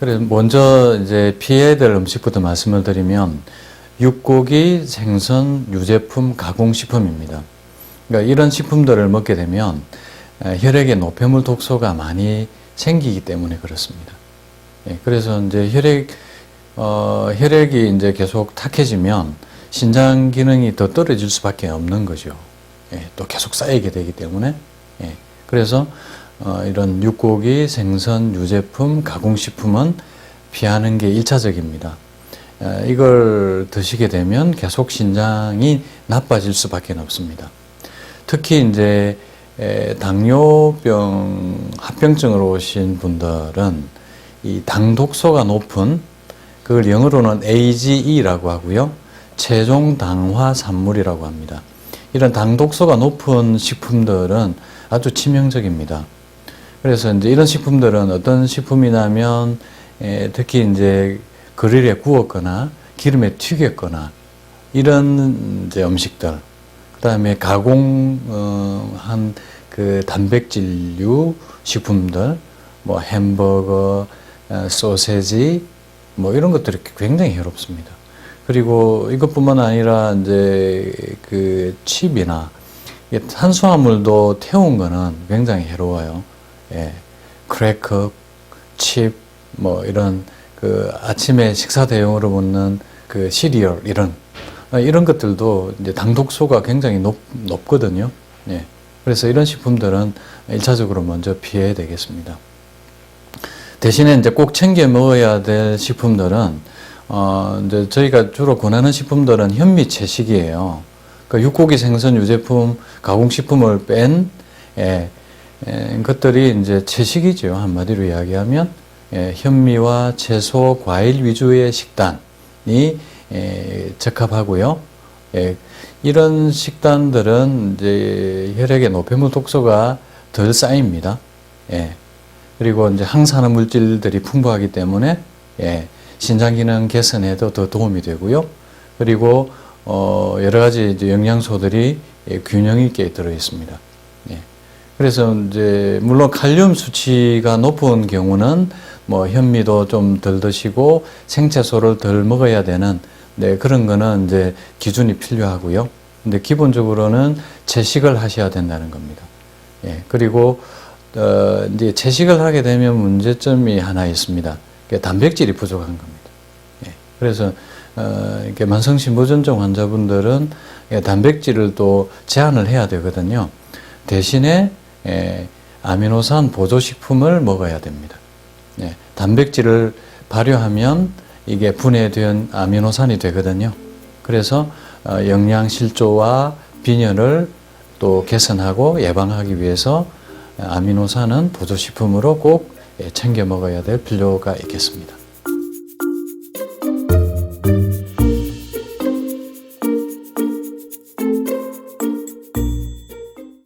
그래서 먼저 이제 피해야 될 음식부터 말씀을 드리면 육고기, 생선, 유제품, 가공식품입니다. 그러니까 이런 식품들을 먹게 되면 에, 혈액에 노폐물 독소가 많이 생기기 때문에 그렇습니다. 예, 그래서 이제 혈액 어, 혈액이 이제 계속 탁해지면 신장 기능이 더 떨어질 수밖에 없는 거죠. 예, 또 계속 쌓이게 되기 때문에 예, 그래서 어, 이런 육고기, 생선, 유제품, 가공식품은 피하는 게 일차적입니다. 에, 이걸 드시게 되면 계속 신장이 나빠질 수밖에 없습니다. 특히 이제 에, 당뇨병 합병증으로 오신 분들은 이 당독소가 높은 그걸 영어로는 AGE라고 하고요. 최종 당화 산물이라고 합니다. 이런 당독소가 높은 식품들은 아주 치명적입니다. 그래서 이제 이런 식품들은 어떤 식품이냐면 에, 특히 이제 그릴에 구웠거나 기름에 튀겼거나 이런 이제 음식들 그다음에 가공한 그 단백질류 식품들 뭐 햄버거 어, 소세지 뭐 이런 것들이 굉장히 해롭습니다. 그리고 이것뿐만 아니라 이제 그 칩이나 탄수화물도 태운 거는 굉장히 해로워요. 예. 크래커, 칩, 뭐 이런 그 아침에 식사 대용으로 먹는 그 시리얼 이런 어, 이런 것들도 이제 당독소가 굉장히 높, 높거든요. 예. 그래서 이런 식품들은 일차적으로 먼저 피해야 되겠습니다. 대신에 이제 꼭 챙겨 먹어야 될 식품들은 어 이제 저희가 주로 권하는 식품들은 현미 채식이에요. 그러니까 육고기, 생선, 유제품, 가공식품을 뺀 예, 예, 것들이 이제 채식이죠. 한마디로 이야기하면 예, 현미와 채소, 과일 위주의 식단이 예, 적합하고요. 예, 이런 식단들은 이제 혈액에 노폐물 독소가 덜 쌓입니다. 예. 그리고 이제 항산화 물질들이 풍부하기 때문에 예, 신장 기능 개선에도 더 도움이 되고요. 그리고 어, 여러 가지 이제 영양소들이 예, 균형 있게 들어 있습니다. 예. 그래서 이제 물론 칼륨 수치가 높은 경우는 뭐 현미도 좀 덜 드시고 생채소를 덜 먹어야 되는 네, 그런 거는 이제 기준이 필요하고요. 근데 기본적으로는 채식을 하셔야 된다는 겁니다. 예. 그리고 어, 이제 채식을 하게 되면 문제점이 하나 있습니다. 단백질이 부족한 겁니다. 예. 그래서 어, 이렇게 만성신부전증 환자분들은 예, 단백질을 또 제한을 해야 되거든요. 대신에 예, 아미노산 보조식품을 먹어야 됩니다. 예, 단백질을 발효하면 이게 분해된 아미노산이 되거든요. 그래서 어, 영양실조와 빈혈을 또 개선하고 예방하기 위해서 아미노산은 보조식품으로 꼭 예, 챙겨 먹어야 될 필요가 있겠습니다.